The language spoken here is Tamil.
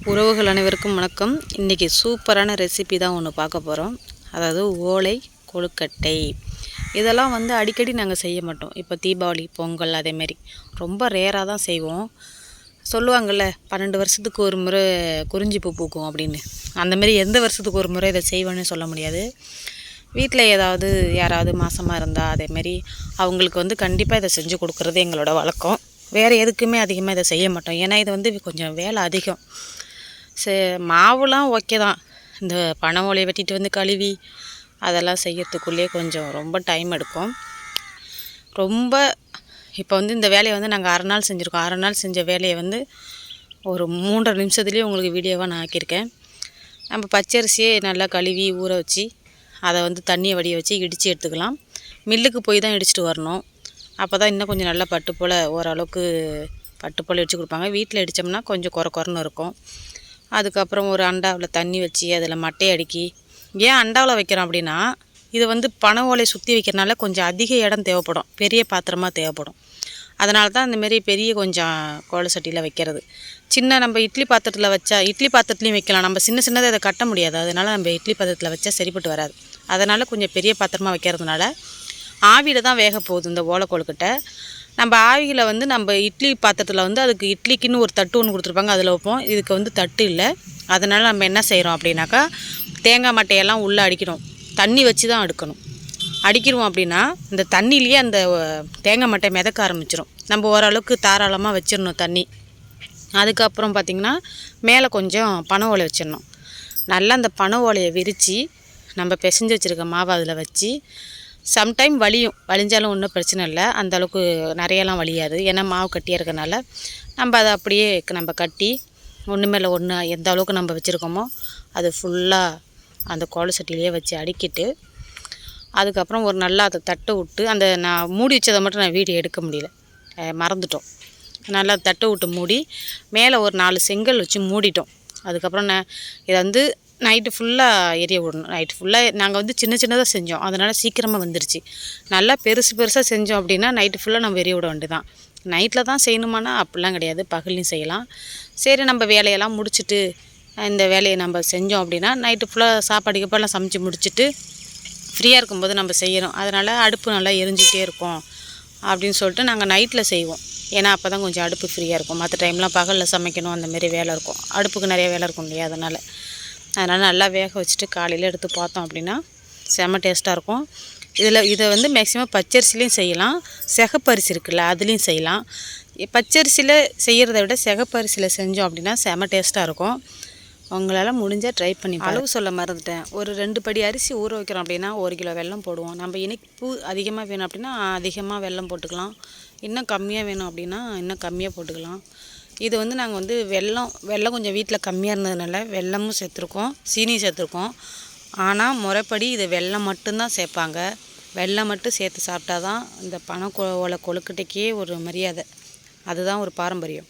உறவுகள் அனைவருக்கும் வணக்கம். இன்றைக்கி சூப்பரான ரெசிபி தான் ஒன்று பார்க்க போகிறோம் அதாவது ஓலை கொழுக்கட்டை. இதெல்லாம் வந்து அடிக்கடி நாங்கள் செய்ய மாட்டோம். இப்போ தீபாவளி பொங்கல் அதேமாரி ரொம்ப ரேராக தான் செய்வோம். சொல்லுவாங்கள்ல பன்னெண்டு வருஷத்துக்கு ஒரு முறை குறிஞ்சி பூ பூக்கும் அப்படின்னு. அந்தமாரி எந்த வருஷத்துக்கு ஒரு முறை இதை செய்வேன்னு சொல்ல முடியாது. வீட்டில் ஏதாவது யாராவது மாதமாக இருந்தால் அதேமாரி அவங்களுக்கு வந்து கண்டிப்பாக இதை செஞ்சு கொடுக்குறது எங்களோட வழக்கம். வேறு எதுக்குமே அதிகமாக இதை செய்ய மாட்டோம். ஏன்னா இது வந்து கொஞ்சம் வேலை அதிகம். சே மாவுலாம் ஓகே தான். இந்த பனை ஓலையை வெட்டிட்டு வந்து கழுவி அதெல்லாம் செய்யறதுக்குள்ளேயே கொஞ்சம் ரொம்ப டைம் எடுக்கும். ரொம்ப இப்போ வந்து இந்த வேலையை வந்து நாங்கள் அரை நாள் செஞ்சுருக்கோம். அரை நாள் செஞ்ச வேலையை வந்து ஒரு மூன்றரை நிமிஷத்துலேயே உங்களுக்கு வீடியோவாக நான் ஆக்கியிருக்கேன். நம்ம பச்சரிசியே நல்லா கழுவி ஊற வச்சு அதை வந்து தண்ணியை வடிய வச்சு இடித்து எடுத்துக்கலாம். மில்லுக்கு போய் தான் இடிச்சிட்டு வரணும். அப்போ தான் இன்னும் கொஞ்சம் நல்லா பட்டு போல் ஓரளவுக்கு பட்டு போல் இடித்து கொடுப்பாங்க. வீட்டில் இடித்தோம்னா கொஞ்சம் குறை குறைன்னு இருக்கும். அதுக்கப்புறம் ஒரு அண்டாவில் தண்ணி வச்சு அதில் மட்டை அடுக்கி. ஏன் அண்டாவில் வைக்கிறோம் அப்படின்னா இது வந்து பனை ஓலை சுற்றி வைக்கிறனால கொஞ்சம் அதிக இடம் தேவைப்படும். பெரிய பாத்திரமாக தேவைப்படும். அதனால தான் இந்தமாரி பெரிய கொஞ்சம் கோல சட்டியில் வைக்கிறது. சின்ன நம்ம இட்லி பாத்திரத்தில் வச்சா இட்லி பாத்திரத்துலையும் வைக்கலாம். நம்ம சின்ன சின்னதை அதை கட்ட முடியாது. அதனால் நம்ம இட்லி பாத்திரத்தில் வச்சா சரிப்பட்டு வராது. அதனால் கொஞ்சம் பெரிய பாத்திரமாக வைக்கிறதுனால ஆவியில் தான் வேக போகுது இந்த ஓலை கொழுக்கட்டை நம்ம ஆவியில் வந்து நம்ம இட்லி பாத்திரத்தில் வந்து அதுக்கு இட்லிக்குன்னு ஒரு தட்டு ஒன்று கொடுத்துருப்பாங்க அதில் வைப்போம். இதுக்கு வந்து தட்டு இல்லை. அதனால் நம்ம என்ன செய்கிறோம் அப்படின்னாக்கா தேங்காய் மட்டையெல்லாம் உள்ளே அடிக்கணும். தண்ணி வச்சு தான் அடுக்கணும். அடிக்கிறோம் அப்படின்னா இந்த தண்ணியிலேயே அந்த தேங்காய் மட்டை மிதக்க ஆரம்பிச்சிடும் நம்ம ஓரளவுக்கு தாராளமாக வச்சிடணும் தண்ணி. அதுக்கப்புறம் பார்த்திங்கன்னா மேலே கொஞ்சம் பனை ஓலை வச்சிடணும் நல்லா அந்த பனை ஓலையை விரித்து நம்ம பிசைஞ்சு வச்சுருக்க மாவை அதில் வச்சு சம்டைம் வலியும். வலிஞ்சாலும் ஒன்றும் பிரச்சனை இல்லை. அந்த அளவுக்கு வலியாது. ஏன்னா மாவு கட்டியாக இருக்கனால நம்ம அதை அப்படியே நம்ம கட்டி ஒன்று மேலே ஒன்று எந்த அளவுக்கு நம்ம வச்சுருக்கோமோ அது ஃபுல்லாக அந்த கோலை சட்டிலேயே வச்சு அடுக்கிட்டு அதுக்கப்புறம் ஒரு நல்லா அதை தட்டை விட்டு அந்த நான் மூடி வச்சதை மட்டும் நான் வீடியோ எடுக்க முடியல. மறந்துட்டோம். நல்லா தட்டை விட்டு மூடி மேலே ஒரு நாலு செங்கல் வச்சு மூடிட்டோம். அதுக்கப்புறம் நான் இதை வந்து நைட்டு ஃபுல்லாக எரிய விடணும். நைட்டு ஃபுல்லாக நாங்கள் வந்து சின்ன சின்னதாக செஞ்சோம். அதனால் சீக்கிரமாக வந்துருச்சு. நல்லா பெருசு பெருசாக செஞ்சோம் அப்படின்னா நைட்டு ஃபுல்லாக நம்ம எரிய விட வேண்டியதான் நைட்டில் தான் செய்யணுமானா அப்படிலாம் கிடையாது. பகல்லையும் செய்யலாம். சரி நம்ம வேலையெல்லாம் முடிச்சுட்டு இந்த வேலையை நம்ம செஞ்சோம் அப்படின்னா நைட்டு ஃபுல்லாக சாப்பாடு கீப்பாடெலாம் சமைச்சு முடிச்சுட்டு ஃப்ரீயாக இருக்கும்போது நம்ம செய்கிறோம் அதனால் அடுப்பு நல்லா எரிஞ்சிக்கிட்டே இருக்கும் அப்படின்னு சொல்லிட்டு நாங்கள் நைட்டில் செய்வோம். ஏன்னா அப்போ தான் கொஞ்சம் அடுப்பு ஃப்ரீயாக இருக்கும். மற்ற டைம்லாம் பகலில் சமைக்கணும். அந்தமாரி வேலை இருக்கும். அடுப்புக்கு நிறைய வேலை இருக்கும் இல்லையா? அதனால். அதனால் நல்லா வேக வச்சுட்டு காலையில் எடுத்து பார்த்தோம் அப்படின்னா செம டேஸ்ட்டாக இருக்கும். இதில் இதை வந்து மேக்ஸிமம் பச்சரிசிலையும் செய்யலாம். சிகப்பரிசி இருக்குல்ல அதுலேயும் செய்யலாம். பச்சரிசியில் செய்கிறத விட சிகப்பரிசியில் செஞ்சோம் அப்படின்னா செம டேஸ்ட்டாக இருக்கும். உங்களால் முடிஞ்சால் ட்ரை பண்ணி அளவு சொல்ல மறந்துட்டேன். ஒரு ரெண்டு படி அரிசி ஊற வைக்கிறோம் அப்படின்னா ஒரு கிலோ வெல்லம் போடுவோம். நம்ம இனிப்பு அதிகமாக வேணும் அப்படின்னா அதிகமாக வெல்லம் போட்டுக்கலாம். இன்னும் கம்மியாக வேணும் அப்படின்னா இன்னும் கம்மியாக போட்டுக்கலாம். இது வந்து நாங்கள் வந்து வெல்லம் வெல்லம் கொஞ்சம் வீட்டில் கம்மியாக இருந்ததுனால வெல்லமும் சேர்த்துருக்கோம் சீனி சேர்த்துருக்கோம். ஆனால் முறைப்படி இது வெல்லம் மட்டும்தான் சேர்ப்பாங்க. வெல்லம் மட்டும் சேர்த்து சாப்பிட்டா தான் இந்த பனை கொ கொழுக்கட்டைக்கே ஒரு மரியாதை. அதுதான் ஒரு பாரம்பரியம்.